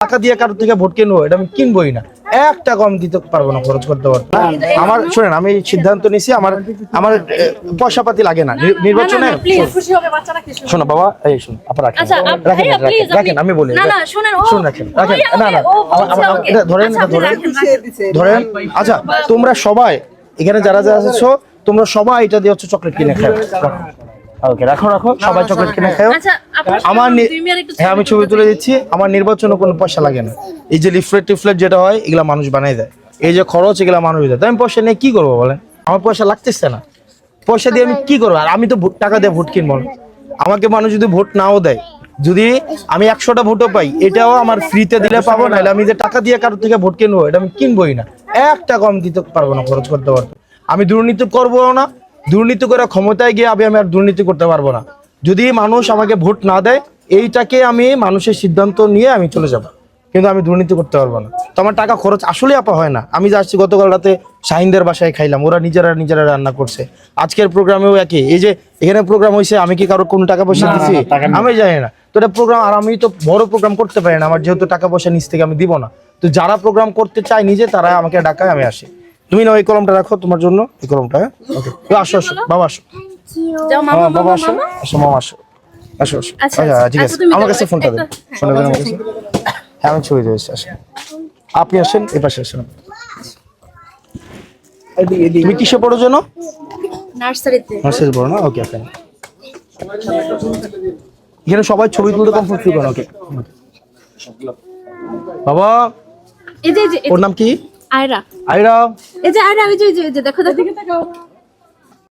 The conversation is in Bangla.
টাকা দিয়ে কারোর থেকে ভোট কিনবো এটা আমি কিনবোই না। এক টাকা আমি দিতে পারব না খরচ করতে পারব আমার শোনেন আমি সিদ্ধান্ত নিছি আমার আমার পয়সা পাতি লাগে না। নির্বাচনে প্লিজ খুশি হবে বাচ্চারা কি শোনো বাবা এই শোনো আপনার রাখেন। আচ্ছা, রাখেন রাখেন, রাখেন আমি বলি না, না, শুনুন রাখেন রাখেন। না না। এটা ধরেন আচ্ছা, ধরেন। ধরেন আচ্ছা তোমরা সবাই এখানে যারা যারা আছো তোমরা সবাই এটা দিয়ে হচ্ছে চকলেট কিনে খাও। ওকে রাখো রাখো সবাই চকলেট কিনে খাও। আচ্ছা, আপনার আমার হ্যাঁ আমি ছবি তুলে দিচ্ছি। আমার নির্বাচনে কোনো পয়সা লাগে না। এই যে লিফলেট টিফলেট যেটা হয় এগুলা মানুষ বানাই দেয়। এই যে খরচ এগুলা মানুষ দেয়। তো আমি পয়সা নিয়ে কি করব বলেন? আমার পয়সা লাগতেছে না। পয়সা দিয়ে আমি কি করব? আর আমি তো টাকা দিয়ে ভোট কিনবো না। আমাকে মানুষ যদি ভোট নাও দেয় যদি আমি একশোটা ভোটও পাই এটাও আমার ফ্রিতে দিলে পাবো না আমি যে টাকা দিয়ে কারোর থেকে ভোট কিনবো এটা আমি কিনবোই না। এক টাকা আমি দিতে পারব না খরচ করতে পারব আমি দুর্নীতি করব না। দুর্নীতি করে ক্ষমতায় গিয়ে আমি আমি আর দুর্নীতি করতে পারব না। যদি মানুষ আমাকে ভোট না দেয় এইটাকে আমি মানুষের সিদ্ধান্ত নিয়ে আমি চলে যাব। কিন্তু আমি দুর্নীতি করতে পারব না। তো আমার টাকা খরচ আসলে আপা হয় না। আমি যাচ্ছি গতকাল রাতে শাহিনদের বাসায় খাইলাম। ওরা নিজেরা নিজেরা রান্না করছে। আজকের প্রোগ্রামেও একই। এই যে এখানে প্রোগ্রাম হয়েছে আমি কি কারও কোনো টাকা পয়সা দিছি? আমি জানি না। তো এটা প্রোগ্রাম আর আমি তো বড় প্রোগ্রাম করতে পারি না। আমার যেহেতু টাকা পয়সা নিচ থেকে আমি দিব না। তো যারা প্রোগ্রাম করতে চায় নিজে তারা আমাকে ডাকায় আমি আসি। তুমি না ওই কলমটা রাখো তোমার জন্য এই কলমটা হ্যাঁ? ওকে আসো আসো বাবা আসো। যাও মামা বাবা আসো আসো মামা আসো। আসো আসো। আচ্ছা, ঠিক আছে। আমার কাছে ফোনটা দেন ফোনটা দেন আমার কাছে হ্যাঁ আমি ছবি দিয়েছি আসেন আপনি আসেন এ পাশে আসেন। তুমি কিসে পড়ো যেন? নার্সারিতে। মেসেজ পড়ো না? ওকে ওকে। এখানে সবাই ছবি তুলতে কমফোর্ট ফিল করেন ওকে। বাবা এই যে ওর নাম কি? আয়রা। আইরা এই যে আয়রা ওই যে দেখো দেখো।